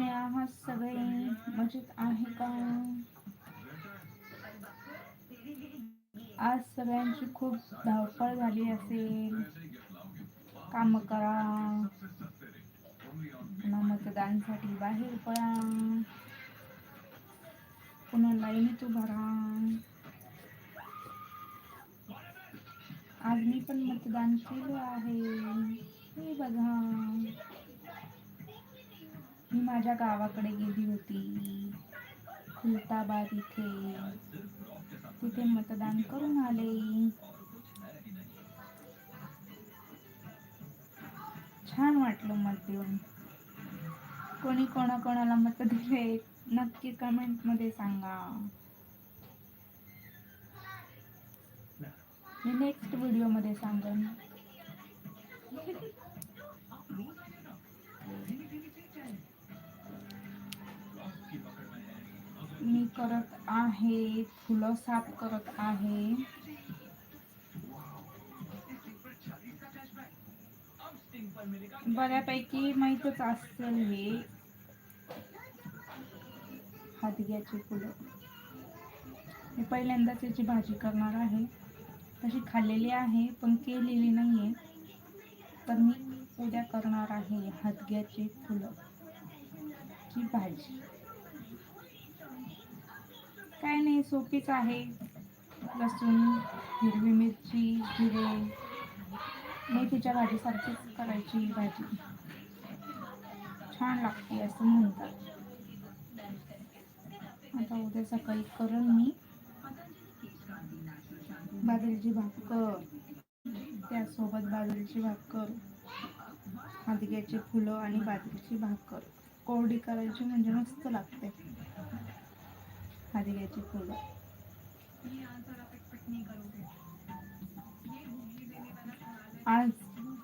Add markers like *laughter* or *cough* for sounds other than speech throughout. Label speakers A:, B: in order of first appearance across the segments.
A: आहात सगळे मजेत आहे का? आज सगळ्यांची खूप धावपळ झाली असेल. काम करा. पुन्हा मतदानसाठी बाहेर पडा पुन्हा लाईनीत उभा राहा. आज मी पण मतदान केलं आहे. हे बघा. मी माझ्या गावाकडे गेली होती. खुलताबाद इथे. तिथे मतदान करून आले. छान वाटलं मत देऊन कोणी कोणाकोणाला मत दिले नक्की कमेंटमध्ये सांगा. मी नेक्स्ट व्हिडिओमध्ये सांगेन. मी करत आहे फुलं साफ करत आहे. बऱ्यापैकी माहीतच असेल हे. हातग्याची फुलं. मी पहिल्यांदाच याची भाजी करणार आहे. तशी खाल्लेली आहे पण केलेली नाही आहे तर मी उद्या करणार आहे हातग्याची फुलं. ची भाजी. काय नाही सोपीच आहे. लसूण हिरवी मिरची जिरे. मेथीच्या भाजीसारखीच करायची भाजी. छान लागते असं म्हणतात. आता उद्या सकाळी करून मी. बाजरीची भाकर त्यासोबत बाजरीची भाकर हादग्याची फुलं आणि बाजरीची भाकर कोरडी करायची म्हणजे मस्त लागते. हादग्याची फुलं आज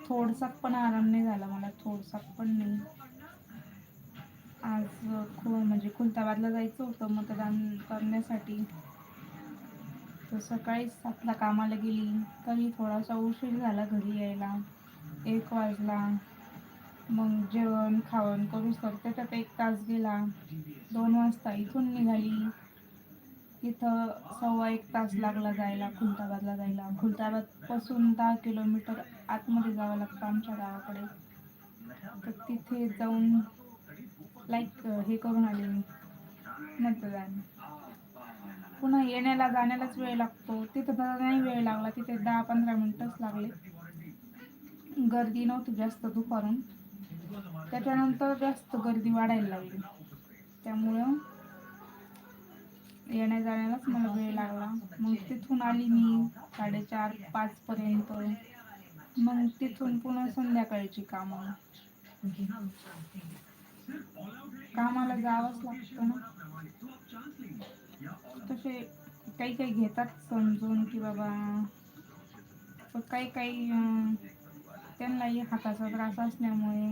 A: थोडसा पण आराम नाही झाला मला थोडसा पण नाही. आज खूप म्हणजे खुलताबादला जायचं होतं मतदान करण्यासाठी. तर सकाळीच सातला कामाला गेली तरी थोडासा उशीर झाला घरी यायला. एक वाजला. मग जेवण खावण करू तर त्याच्यात एक तास गेला. दोन वाजता इथून निघाली. तिथं सव्वा एक तास लागला जायला खुलताबादला जायला. खुलताबादपासून दहा किलोमीटर आतमध्ये जावं लागतं आमच्या गावाकडे. तर तिथे जाऊन लाईक हे करून आले मी. मतदान. पुन्हा येण्याला जाण्यालाच वेळ लागतो. तिथं नाही वेळ लागला तिथे दहा पंधरा मिनटंच लागले. गर्दी नव्हती जास्त दुपारून. त्याच्यानंतर जास्त गर्दी वाढायला लागली. त्यामुळं येण्या जाण्यालाच मला वेळ लागला. मग तिथून आली मी साडेचार पाचपर्यंत. मग तिथून पुन्हा संध्याकाळची कामं. कामाला जावंच लागतं ना. तसे काही काही घेतात समजून की बाबा पण काही काही त्यांनाही हाताचा त्रास असल्यामुळे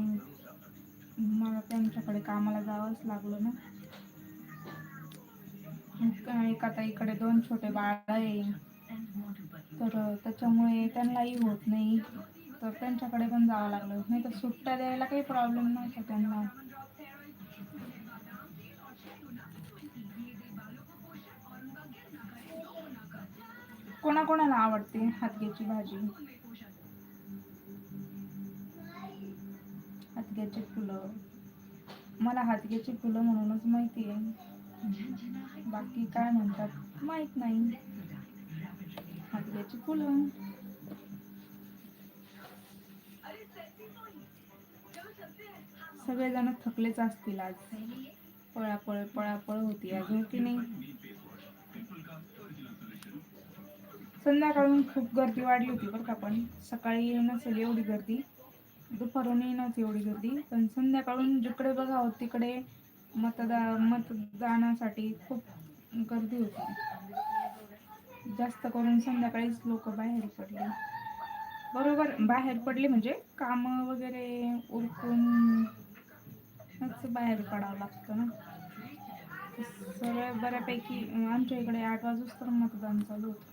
A: मला त्यांच्याकडे कामाला जावंच लागलं ना. एका ताईकडे दोन छोटे बाळ आहे. तर त्याच्यामुळे त्यांनाही होत नाही. तर त्यांच्याकडे पण जावं लागलं. नाही तर सुट्ट्या द्यायला काही प्रॉब्लेम नव्हता त्यांना. कोणाकोणाला आवडते हातग्याची भाजी? हातग्याची फुलं. मला हातग्याची फुलं म्हणूनच माहिती आहे बाकी काय म्हणतात? माहीत नाही. हातग्याची फुलं. सगळेजण थकलेच असतील आज. पळापळ पळापळ होती आज हो की नाही? संध्याकाळून खूप गर्दी वाढली होती बरं का पण सकाळी नसेल एवढी गर्दी. दुपारून नव्हती एवढी गर्दी पण संध्याकाळून जिकडे बघावं तिकडे मतदा मतदानासाठी खूप गर्दी होती. जास्त करून संध्याकाळीच लोक बाहेर पडले. बरोबर बाहेर पडले म्हणजे काम वगैरे उरकून बाहेर पडावं लागतं ना. सगळ्या बऱ्यापैकी आमच्या इकडे आठ वाजूच तर मतदान चालू होतं.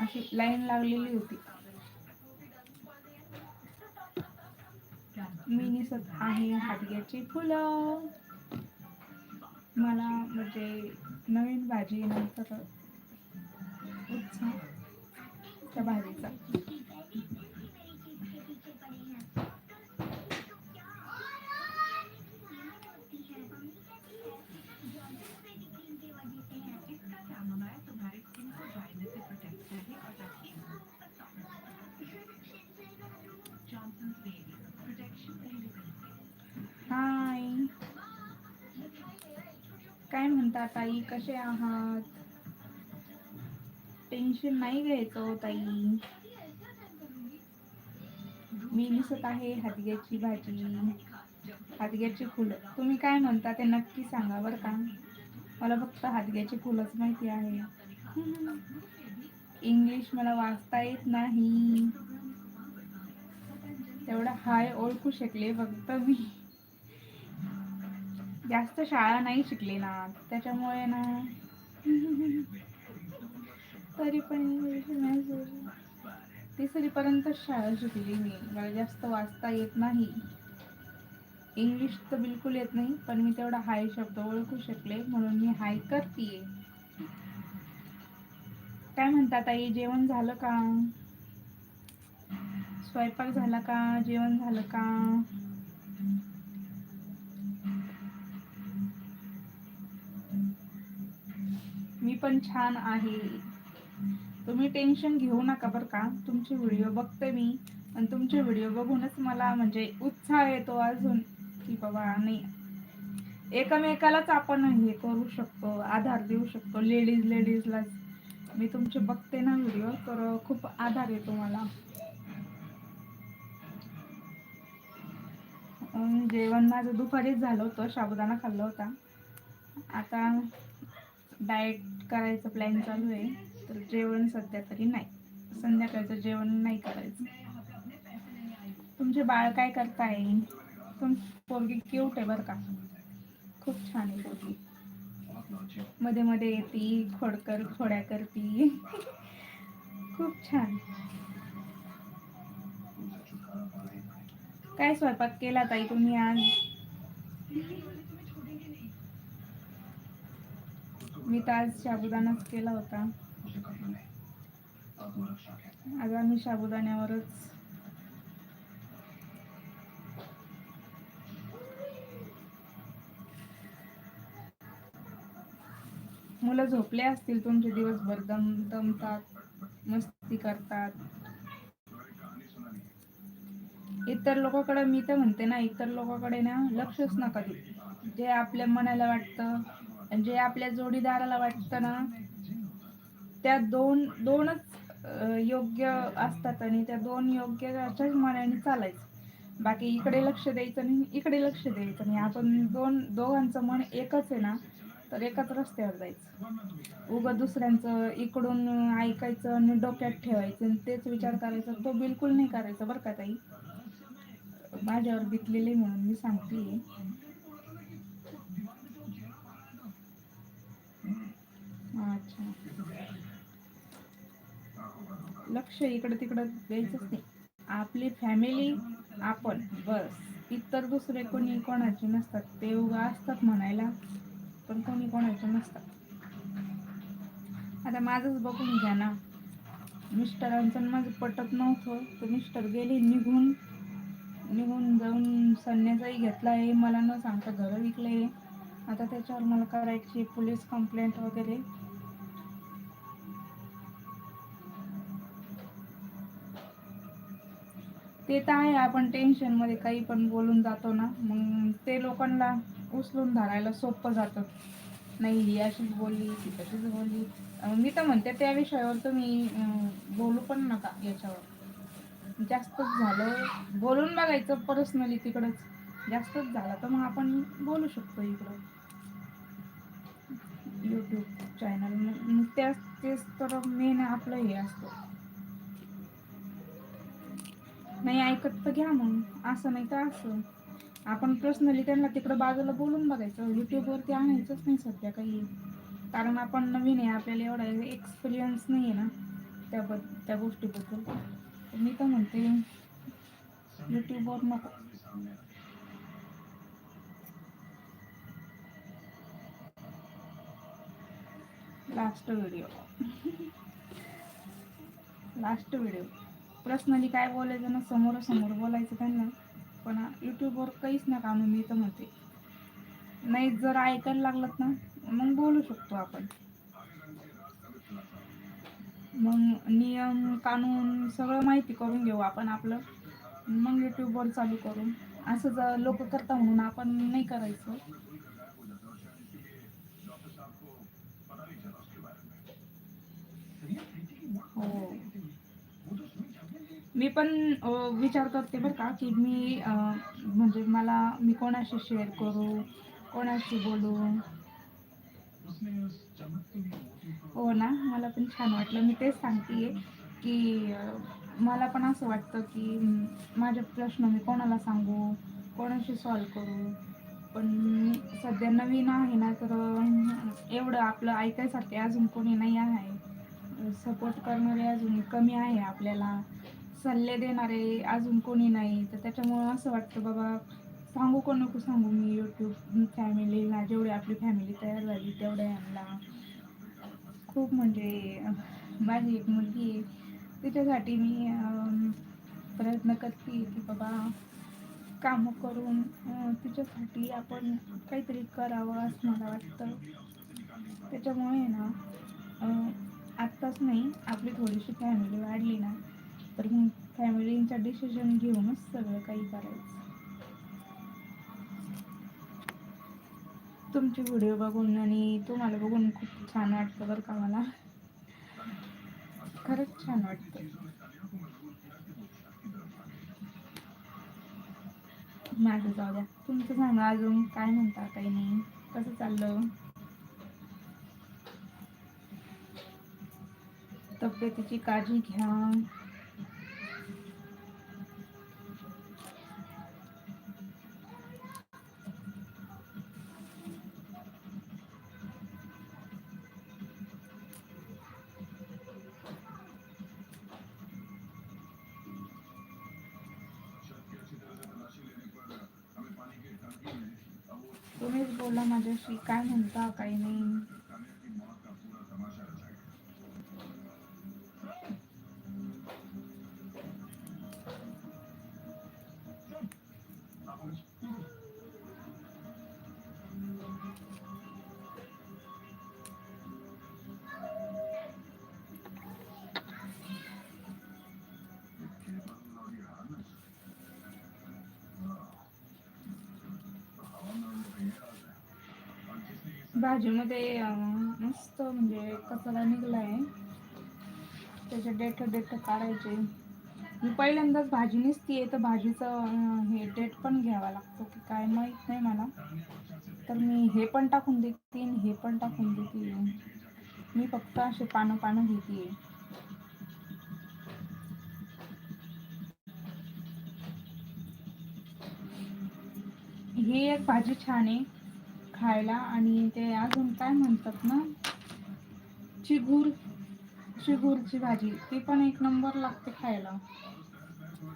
A: अशी लाईन लागलेली होती. मी निसत आहे हादग्याची फुलं. मला म्हणजे नवीन भाजी नंतर उत्साह त्या भाजीचा. हाय. काय म्हणता ताई? कसे आहात? टेन्शन नाही घ्यायचं हो ताई. मी दिसत आहे हादग्याची भाजी. हादग्याची फुलं. तुम्ही काय म्हणता ते नक्की सांगा बरं का. मला फक्त हादग्याची फुलंच माहिती आहे. इंग्लिश मला वाचता येत नाही. तेवढा हाय ओळखू शकले फक्त मी. जास्त शाळा नाही शिकले ना त्याच्यामुळे ना. तरी पण तिसरीपर्यंत शाळा शिकली मी. मला जास्त वाचता येत नाही. इंग्लिश तर बिलकुल येत नाही पण मी तेवढा हाय शब्द ओळखू शकले म्हणून मी हाय करते काय म्हणतात आई जेवण झालं का? स्वयंपाक झाला का? जेवण झालं का? पण छान आहे. तुम्ही टेन्शन घेऊ नका बरं का. तुमचे व्हिडिओ बघते मी. आणि तुमचे व्हिडिओ बघूनच मला म्हणजे उत्साह येतो अजून की बाबा नाही. एकमेकालाच आपण हे करू शकतो आधार देऊ शकतो. लेडीज लेडीजलाच मी तुमचे बघते ना व्हिडिओ तर खूप आधार येतो मला. जेवण माझं दुपारीच झालं होतं साबुदाणा खाल्ला होता. आता डाएट करायचं प्लॅन चालू आहे तर जेवण सध्या तरी नाही. संध्याकाळचं जेवण नाही करायचं. तुमचे बाळ काय करताय? तुम पोरगी क्यूट आहे बरं का? खूप छान आहे पोरगी. मध्ये मध्ये येते खोडकर खोड्या करती. खूप छान. काय स्वयंपाक केला ताई तुम्ही आज? मी तर आज साबुदाणाच केला होता. आज आम्ही साबुदाण्यावरच. मुलं झोपले असतील तुमचे दिवसभर दम दमतात मस्ती करतात. इतर लोकांकडे मी तर म्हणते ना इतर लोकांकडे ना लक्षच नका देऊ. जे आपल्या मनाला वाटतं जे आपल्या जोडीदाराला वाटतं ना त्या दोन दोनच योग्य असतात आणि त्या दोन योग्यच्याच मनाने चालायचं. बाकी इकडे लक्ष द्यायचं आणि इकडे लक्ष द्यायचं नाही. आपण दोन दोघांचं मन एकच आहे ना तर एकाच रस्त्यावर जायचं. उगं दुसऱ्यांचं इकडून ऐकायचं आणि डोक्यात ठेवायचं आणि तेच विचार करायचा तो बिलकुल नाही करायचा बरं का ताई. माझ्यावर बितलेले म्हणून मी सांगते अच्छा. लक्ष इकडं तिकडं द्यायचंच नाही. आपली फॅमिली आपण बस. इतर दुसरे कोणी कोणाचे नसतात. ते उगा असतात म्हणायला पण कोणी कोणाचे नसतात. आता माझंच बघून घ्या ना. मिस्टरांचं माझं पटत नव्हतं तर मिस्टर गेले निघून. निघून जाऊन संन्यासही घेतला आहे. मला न सांगता घरं विकले आता त्याच्यावर मला करायची पोलीस कंप्लेंट वगैरे. ते तर आहे आपण टेन्शनमध्ये काही पण बोलून जातो ना मग ते लोकांना उचलून धरायला सोपं जातं. नाही ही अशीच बोलली ती तशीच बोलली. मी तर म्हणते त्या विषयावर तुम्ही बोलू पण नका याच्यावर. जास्तच झालं बोलून बघायचं पर्सनली तिकडंच. जास्तच झालं तर मग आपण बोलू शकतो इकडं. यूट्यूब चॅनल मग त्याच तेच तर मेन आपलं हे असतं. नाही ऐकत तर घ्या मग. असं नाही तर असं. आपण पर्सनली त्यांना तिकडं बाजूला बोलून बघायचं. यूट्यूबवरती आणायचंच नाही सध्या काही. कारण आपण नवीन आहे आपल्याला एवढा एक्सपिरियन्स नाही आहे ना त्याबद्दल त्या गोष्टीबद्दल. तर मी तर म्हणते यूट्यूबवर नको. Last video. Last video. Personally काय बोलायचं ना समोरासमोर बोलायचं त्यांना पण यूट्यूबवर काहीच ना कामं मी तर म्हणते. नाही जर ऐकायला लागलं ना मग बोलू शकतो आपण. मग नियम कानून सगळं माहिती करून घेऊ आपण आपलं. मग यूट्यूबवर चालू करून असं जर लोक करता म्हणून आपण नाही करायचं. हो. *laughs* मी पण विचार करते बरं का की मी म्हणजे मला मी कोणाशी शेअर करू कोणाशी बोलू? हो ना मला पण छान वाटलं. मी तेच सांगते की मला पण असं वाटतं की माझे प्रश्न मी कोणाला सांगू कोणाशी सॉल्व करू? पण सध्या नवीन आहे ना तर एवढं आपलं ऐकायसाठी अजून कोणी नाही आहे. सपोर्ट करणारे अजून कमी आहे आपल्याला. सल्ले देणारे अजून कोणी नाही. तर त्याच्यामुळं असं वाटतं बाबा सांगू का नको सांगू मी यूट्यूब फॅमिलीला जेवढी आपली फॅमिली तयार झाली तेवढ्या यांना खूप म्हणजे माझी एक मुलगी आहे. तिच्यासाठी मी प्रयत्न करते की बाबा कामं करून तिच्यासाठी आपण काहीतरी करावं असं मला वाटतं. त्याच्यामुळे ना आत्ताच नाही आपली थोडीशी फॅमिली वाढली ना तर मग फॅमिलींचा डिसिजन घेऊनच सगळं काही करायचं. तुमचे व्हिडिओ बघून आणि तुम्हाला बघून खूप छान वाटतं बरं का मला. खरंच छान वाटतं. माझं जाऊ द्या. तुमचं सांगा अजून काय म्हणता काही नाही. कसं चाललं? तब्येतीची काळजी घ्या तुम्हीच बोला माझ्याशी काय म्हणता भाजीमध्ये मस्त म्हणजे कचरा निघलाय. त्याचे डेट डेट काढायचे. मी पहिल्यांदाच भाजी निसतीये तर भाजीचं हे डेट पण घ्यावा लागतो की काय माहीत नाही मला. तर मी हे पण टाकून देते आणि हे पण टाकून देते. मी फक्त असे पानं पानं घेते ही एक भाजी छान आहे. खायला आणि ते अजून काय म्हणतात ना चिगूर चिगूरची भाजी ती पण एक नंबर लागते खायला.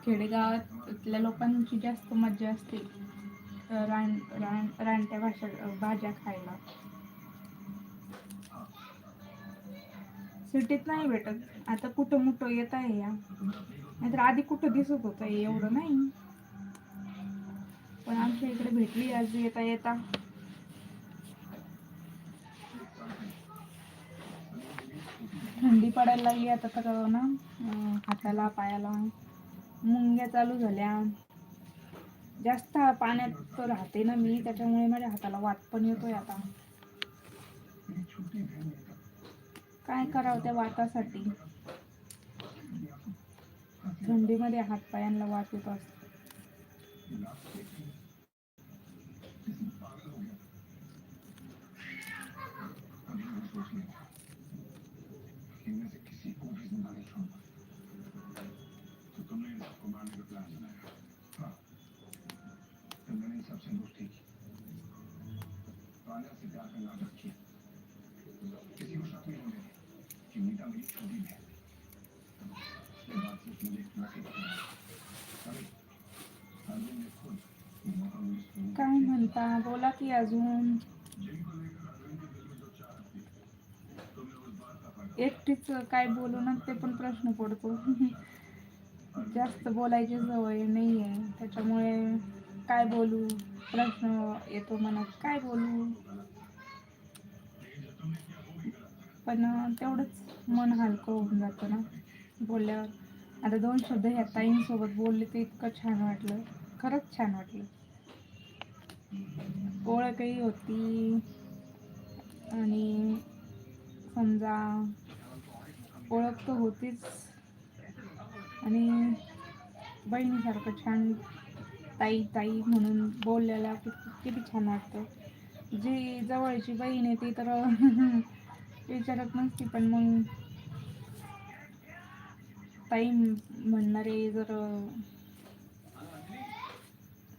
A: खेडेगावातल्या लोकांची जास्त मज्जा असते रान रान रानट्या भाषा भाज्या खायला. सिटीत नाही भेटत. आता कुठं मोठं येत आहे या. नाहीतर आधी कुठं दिसत होतं एवढं नाही. पण आमच्या इकडे भेटली आज येता येता. थंडी पडायला लागली आता तर ना. हाताला पायाला. मुंग्या चालू झाल्या. जास्त पाण्यात राहते ना मी त्याच्यामुळे माझ्या हाताला वात पण येतोय आता. काय करावं त्या वातासाठी? थंडीमध्ये हात पायांना वात येत असतो.
B: मारने का मीता
A: बोला अजून. एकटीच काय बोलू ना ते पण प्रश्न पडतो. जास्त बोलायची सवय नाही आहे त्याच्यामुळे काय बोलू? प्रश्न येतो मनात काय बोलू? पण तेवढंच मन हलकं होऊन जातं ना. बोलल्यावर आता दोन शब्द ह्या ताईंसोबत बोलले ते इतकं छान वाटलं. खरंच छान वाटलं. ओळखही होती. आणि समजा ओळख तर होतीच. आणि बहिणीसारखं छान ताई ताई म्हणून बोलल्याला किती किती छान वाटतं. जी जवळची बहीण आहे ती तर *laughs* विचारत नसती पण मग ताई म्हणणारे जर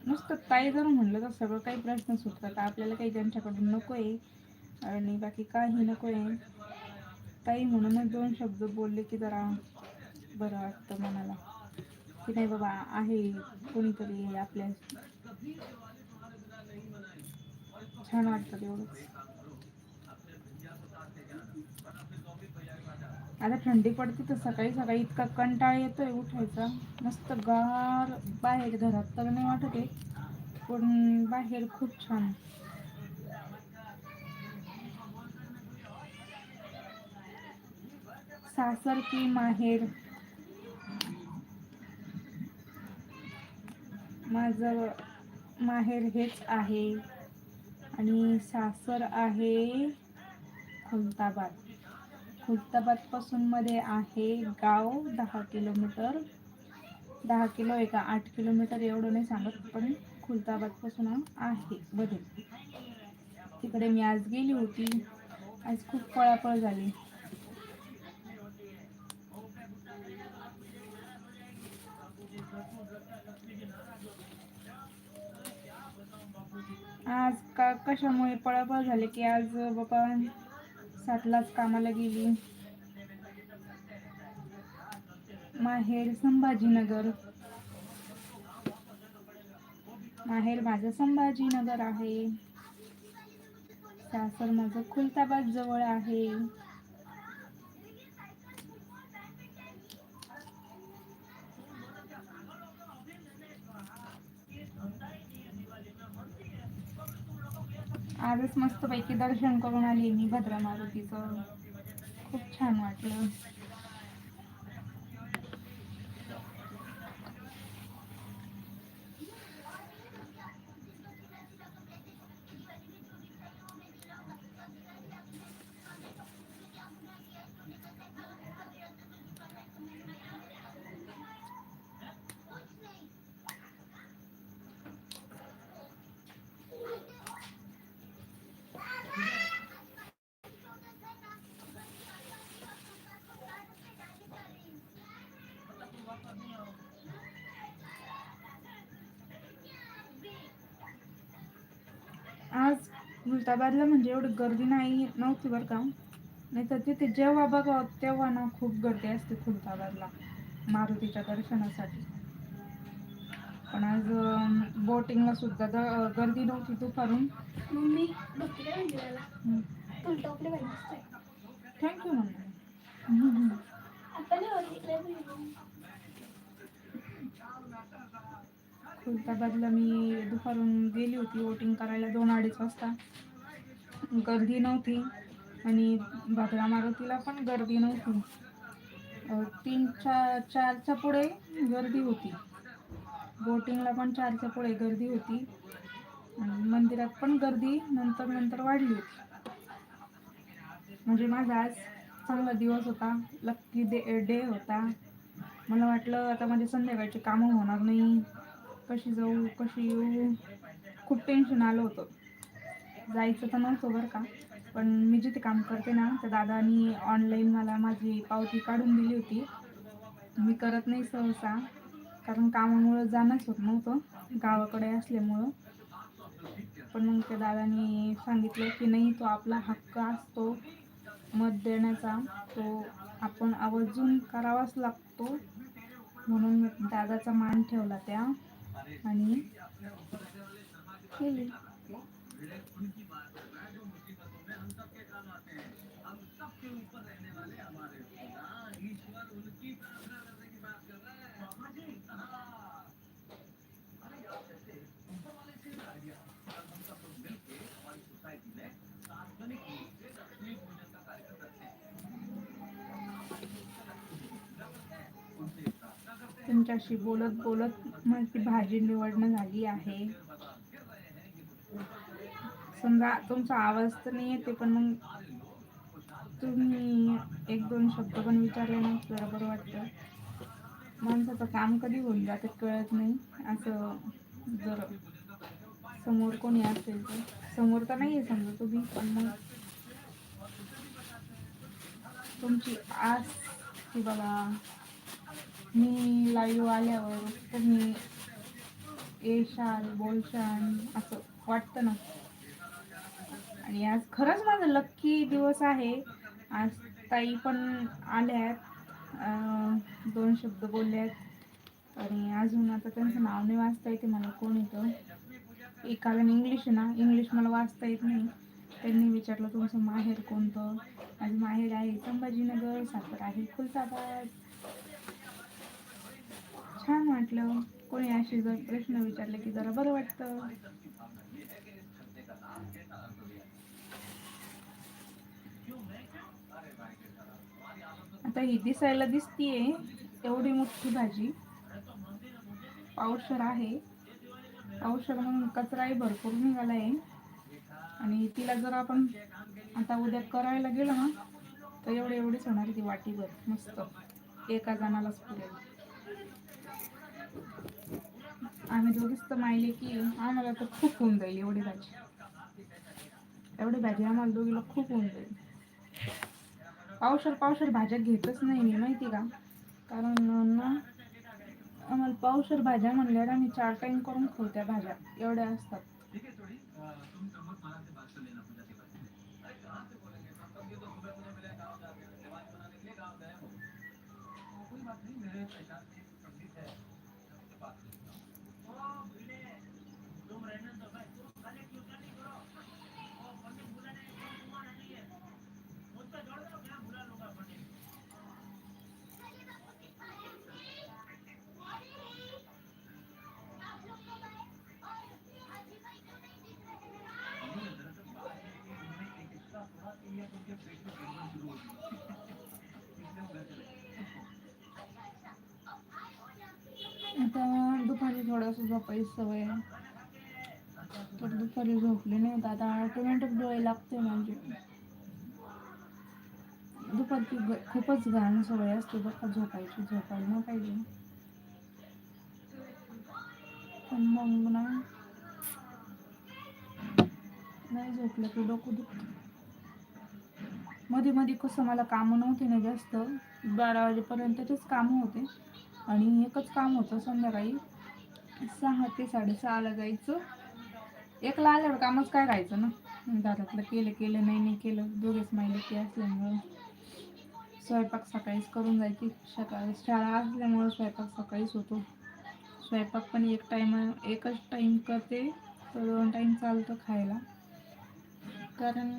A: नुसतं ताई जर म्हणलं तर सगळं काही प्रश्न सुटतात. आपल्याला काही त्यांच्याकडून नको आहे आणि बाकी काही नको आहे ताई म्हणूनच दोन शब्द बोलले की जरा बरं वाटतं मनाला. की नाही बाबा आहे कोणीतरी आपल्या. छान वाटतं तेवढंच. आता थंडी पडते तर सकाळी सकाळी इतका कंटाळा येतोय उठायचा. मस्त गार बाहेर घरात तर नाही वाटत आहे पण बाहेर खूप छान. सासर की माहेर. माझं माहेर हेच आहे. आणि सासर आहे खुलताबाद. खुलताबादपासून मध्ये आहे गाव दहा किलोमीटर. दहा किलो आहे का आठ किलोमीटर एवढं नाही सांगत पण खुलताबादपासून आहे बदल तिकडे मी आज गेली होती. आज खूप पळापळ झाली. आज का कशामुळे पळापळ झाले की आज बाबा सातलाच कामाला गेली? माहेर संभाजीनगर. माहेर माझं संभाजीनगर आहे. सासर माझं खुलताबाद जवळ आहे. आजच मस्तपैकी दर्शन करून आली मी भद्रा मारुतीचं खूप छान वाटलं. खुलताबादला म्हणजे एवढी गर्दी नाही नव्हती बरं का. नाही तर तिथे जेव्हा बघावं तेव्हा ना खूप गर्दी असते खुलताबादला मारुतीच्या दर्शनासाठी. पण आज बोटिंगला सुद्धा द- गर्दी नव्हती दुपारून.
C: मम्मी
A: थँक्यू म्हणून
C: आता नाही होत इकडे पण.
A: खुलताबादला मी दुपारून गेली होती वोटिंग करायला दोन अडीच वाजता. गर्दी नव्हती आणि भगला मारुतीला पण गर्दी नव्हती. तीन चार चारच्या पुढे गर्दी होती. बोटिंगला पण चारच्या पुढे गर्दी होती. आणि मंदिरात पण गर्दी नंतर नंतर वाढली होती. म्हणजे माझा आज चांगला दिवस होता लक्की डे डे होता. मला वाटलं आता माझे संध्याकाळची कामं होणार नाही. कशी जाऊ कशी येऊ? खूप टेन्शन आलं होतं. जायचं तर नव्हतं बरं का. पण मी जिथे काम करते ना त्या दादानी ऑनलाईन मला माझी पावती काढून दिली होती. मी करत नाही सहसा कारण कामामुळं जाणंच होत नव्हतं. गावाकडे असल्यामुळं. पण मग त्या दादानी सांगितलं की नाही तो आपला हक्क असतो मत देण्याचा. तो आपण आवर्जून करावाच लागतो. म्हणून दादाचा मान ठेवला त्या. आणि केली. तुमच्याशी बोलत बोलत माझी भाजी निवडणं झाली आहे. समजा तुमचा आवाज तर नाही येते पण मग तुम्ही एक दोन शब्द पण विचारले ना बरोबर बरं वाटतं. माणसाचं काम कधी होऊन जातं कळत नाही. असं जर समोर कोणी असेल तर. समोर तर नाही आहे समजा तुम्ही पण मग तुमची आस की बाबा मी लाईव्ह आल्यावर तुम्ही येशाल बोलशाल असं वाटतं ना. आणि आज खरंच माझा लक्की दिवस आहे. आज ताई पण आल्यात. दोन शब्द बोलल्यात. आणि अजून आता त्यांचं नाव नाही वाचता येते मला कोण येतं. एकाला इंग्लिश ना. इंग्लिश मला वाचता येत नाही. त्यांनी विचारलं तुमचं माहेर कोणतं? माझं माहेर आहे संभाजीनगर सातारा आहे खुलताबाद छान वाटलं. कोणी असे जर प्रश्न विचारले की जरा बरं वाटतं. आता ही दिसायला दिसतीये एवढी मोठी भाजी. पावसर आहे. पावसर म्हणून कचराही भरपूर निघाला आहे आणि तिला जर आपण आता उद्या करायला गेलो ना तर एवढी एवढीच होणार ती वाटीभर. मस्त. एका जणालाच पुरेल. आम्ही दोघीच तर माहिले की आम्हाला तर खूप होऊन जाईल एवढी भाजी. एवढी भाजी आम्हाला दोघीला खूप होऊन जाईल. पावसाळ पावसाळ भाज्या घेतच नाही मी माहिती का? कारण ना आम्हाला पावसाळ भाज्या म्हणल्यावर आम्ही चार टाईम करून खाऊ त्या भाज्या एवढ्या असतात. आता दुपारी थोडंसं झोपायची सवय आहे. तर दुपारी झोपले नाही तर आता ऑटोमॅटिक डोळे लागते म्हणजे. दुपारची खूपच घाण सवय असते बघा झोपायची झोपायला नाही पाहिजे. पण मग ना नाही झोपलं की डोकं दुखतं. मध्ये मध्ये कसं मला कामं नव्हते ना जास्त. बारा वाजेपर्यंतचेच कामं होते. आणि एकच काम होतं संध्याकाळी. सहा ते साडेसहाला जायचं. एकला आल्यावर कामच काय राहायचं ना? घरातलं केलं केलं नाही नाही केलं. दोघेच माहिती की असल्यामुळं स्वयंपाक सकाळीच करून जायची. सकाळी शाळा असल्यामुळं स्वयंपाक सकाळीच होतो. स्वयंपाक पण एक टाईम एकच टाईम करते. तर दोन टाईम चालतं खायला. कारण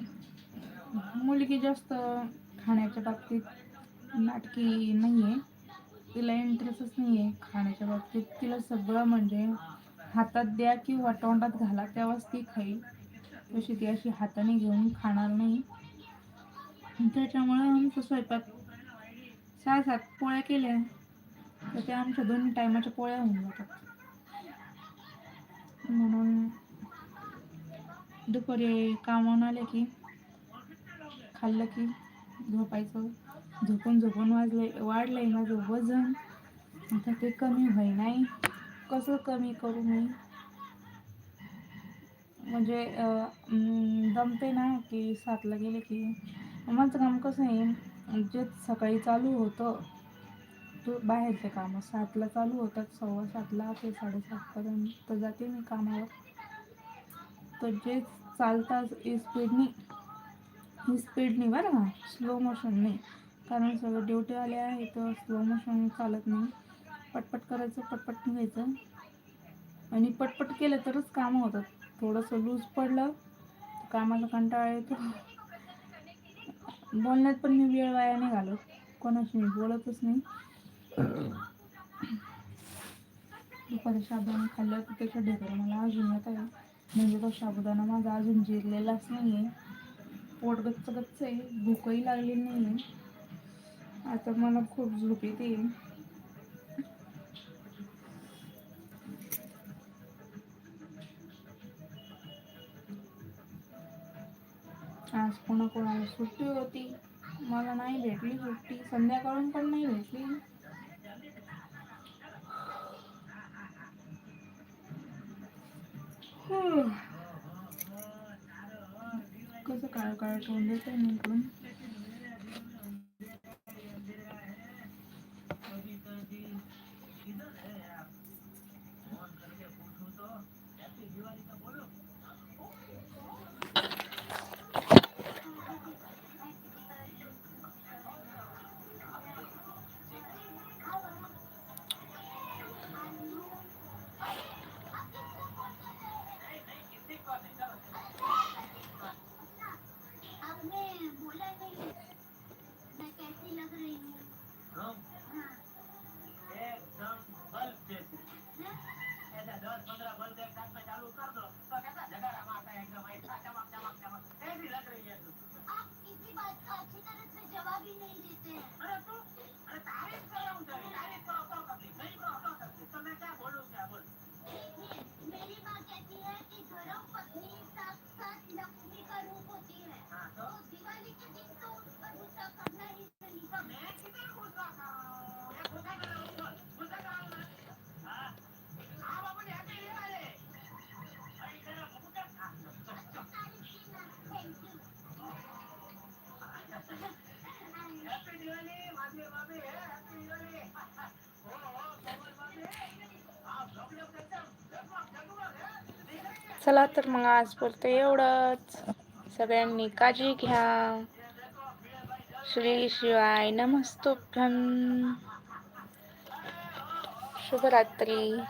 A: मुलगी जास्त खाण्याच्या बाबतीत नाटकी नाही आहे तिला इंटरेस्टच नाही आहे खाण्याच्या बाबतीत. तिला सगळं म्हणजे हातात द्या किंवा तोंडात घाला तेव्हाच ती खाईल. तशी ती अशी हाताने घेऊन खाणार नाही. त्याच्यामुळं आमचा स्वयंपाक सहा सात पोळ्या केल्या. तर त्या आमच्या दोन्ही टायमाच्या पोळ्या होऊन जातात. म्हणून दुपारी कामावून आले की खाल्लं की झोपायचं. झोपून झोपून वाजले वाढलंय माझं वजन. आता ते कमी होई नाही. कसं कमी करू मी? म्हणजे जमते ना की सातला गेले की. माझं काम कसं आहे जे सकाळी चालू होतं तो बाहेरचे कामं. सातला चालू होतात सव्वा सातला ते साडेसातपर्यंत जाते मी कामावर. तर जे चालतात स्पीडनी मी स्पीडने बरं का? स्लो मोशनने कारण सगळं ड्युटी आले आहे तर स्लो मोशन चालत नाही. पटपट करायचं पटपट निघायचं. आणि पटपट केलं तरच कामं होतात. थोडंसं लूज पडलं कामाचा कंटाळा येतो. बोलण्यात पण मी वेळ वाया नाही घालत. कोणाशी मी बोलतच नाही. दुपारी साबुदाणा खाल्लं तर त्याच्या ढेकर मला अजून येत आहे. म्हणजे तो साबुदाणा माझा अजून जिरलेलाच नाही आहे पोट गच्च गच्च आहे भूकही लागली नाही आता मला खूप झोप येते. आज कोणा कोणाला सुट्टी होती मला नाही भेटली सुट्टी संध्याकाळून पण नाही भेटली. हम्म.
D: garson desene bakalım.
A: चला तर मग आज बोलतो एवढंच. सगळ्यांनी काळजी घ्या. श्री शिवाय नमस्तुभ्यम शुभरात्री.